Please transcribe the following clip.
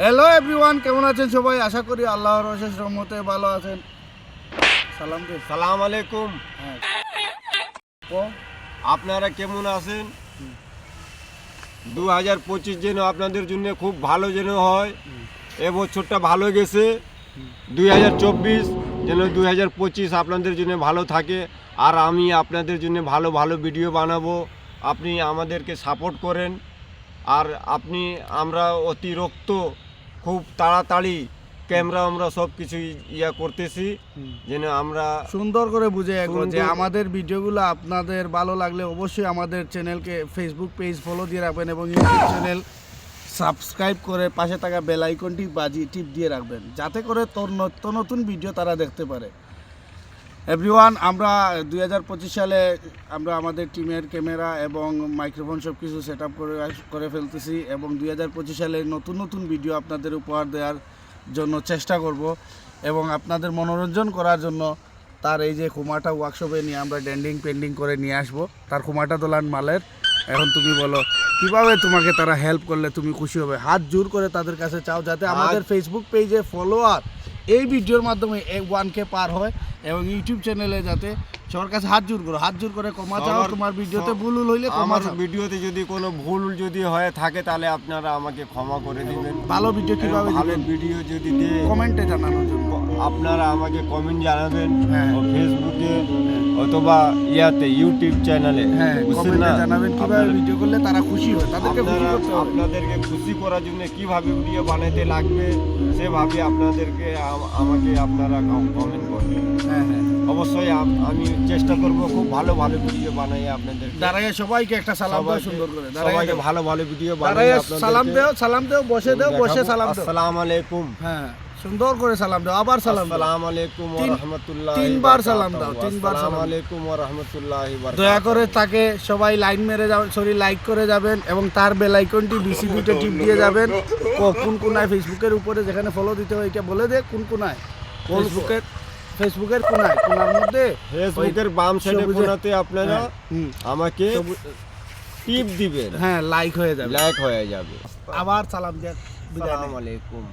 Hello everyone কেমন আছেন সবাই? আশা করি আল্লাহর অশেষ রহমতে ভালো আছেন। সালাম দে সালাম আলাইকুম। হ্যাঁ। ও আপনারা কেমন আছেন? দু হাজার পঁচিশ যেন আপনাদের জন্য খুব ভালো যেন হয়। এবছরটা ভালো গেছে। দুই হাজার চব্বিশ যেন দুই হাজার পঁচিশ আপনাদের জন্য ভালো থাকে। আর আমি আপনাদের জন্য ভালো ভালো ভিডিও বানাবো। আপনি আমাদেরকে সাপোর্ট করেন। আর আপনি আমরা অতিরিক্ত খুব তাড়াতাড়ি ক্যামেরা আমরা সব কিছু ইয়া করতেছি যেন আমরা সুন্দর করে বুঝে যে আমাদের ভিডিওগুলো আপনাদের ভালো লাগলে অবশ্যই আমাদের চ্যানেলকে ফেসবুক পেজ ফলো দিয়ে রাখবেন এবং ইউটিউব চ্যানেল সাবস্ক্রাইব করে পাশে থাকা বেল আইকনটি বাজি টিপ দিয়ে রাখবেন যাতে করে তোর নতুন নতুন ভিডিও তারা দেখতে পারে। এভরিওয়ান আমরা দুই হাজার পঁচিশ সালে আমরা আমাদের টিমের ক্যামেরা এবং মাইক্রোফোন সব কিছু সেট আপ করে করে ফেলতেছি এবং দুই হাজার পঁচিশ সালে নতুন নতুন ভিডিও আপনাদের উপহার দেওয়ার জন্য চেষ্টা করব এবং আপনাদের মনোরঞ্জন করার জন্য তার এই যে কুমাটা ওয়ার্কশপে নিয়ে আমরা ডেন্ডিং পেন্ডিং করে নিয়ে আসব। তার কুমাটা দোলান মালের। এখন তুমি বলো কীভাবে তোমাকে তারা হেল্প করলে তুমি খুশি হবে? হাত জোর করে তাদের কাছে চাও যাতে আমাদের ফেসবুক পেজে ফলোয়ার এই ভিডিওর মাধ্যমে ওয়ান কে পার হয়। এবং ইউটিউব চ্যানেলে যাতে সবার কাছে হাত জোর করো হাত জোর করে ক্ষমা চাও তোমার ভিডিওতে ভুল হইলে আমার ভিডিওতে যদি কোনো ভুল যদি হয়ে থাকে তাহলে আপনারা আমাকে ক্ষমা করে দিবেন। ভালো ভিডিও কীভাবে ভালো ভিডিও যদি দেয় কমেন্টে জানানোর জন্য। আপনারা আমাকে কমেন্ট জানাবেন হ্যাঁ। ফেসবুকে অথবা ইয়াতে ইউটিউব চ্যানেলে হ্যাঁ কমেন্টে জানাবেন কীভাবে ভিডিও করলে তারা খুশি হয়। তাদেরকে খুশি করতে আপনাদেরকে খুশি করার জন্য কীভাবে ভিডিও বানাইতে লাগবে সেভাবে আপনাদেরকে আমাকে আপনারা কমেন্ট করবেন। হ্যাঁ হ্যাঁ। অবশ্যই আমি চেষ্টা করব খুব ভালো ভালো ভিডিও বানাই আপনাদের। দাঁড়াইয়ে সবাইকে একটা সালাম দাও সুন্দর করে। সবাইকে ভালো ভালো ভিডিও বানাই সালাম দেও সালাম দেও বসে দেও বসে সালাম দেও। আসসালামু আলাইকুম। হ্যাঁ সুন্দর করে সালাম দাও আবার সালাম দাও। আসসালামু আলাইকুম ওয়া রাহমাতুল্লাহি তিনবার সালাম দাও, তিনবার সালাম আলাইকুম ওয়া রাহমাতুল্লাহি দয়া করে তাকে সবাই লাইন মেরে যাবেন সরি লাইক করে যাবেন এবং তার বেল আইকনটি বিসি দুটো টিপ দিয়ে যাবেন। ও কোন কোনায় ফেসবুকের উপরে যেখানে ফলো দিতে হয় এটা বলে দে কোন কোনায়? ফেসবুকের ফেসবুকের কোনায় কোনার মধ্যে ফেসবুকের বাম সাইডে কোনাতে আপনারা হ্যাঁ, আমাকে টিপ দিবেন। হ্যাঁ লাইক হয়ে যাবে। লাইক হয়ে যাবে। আবার সালাম দেন আসসালামু আলাইকুম।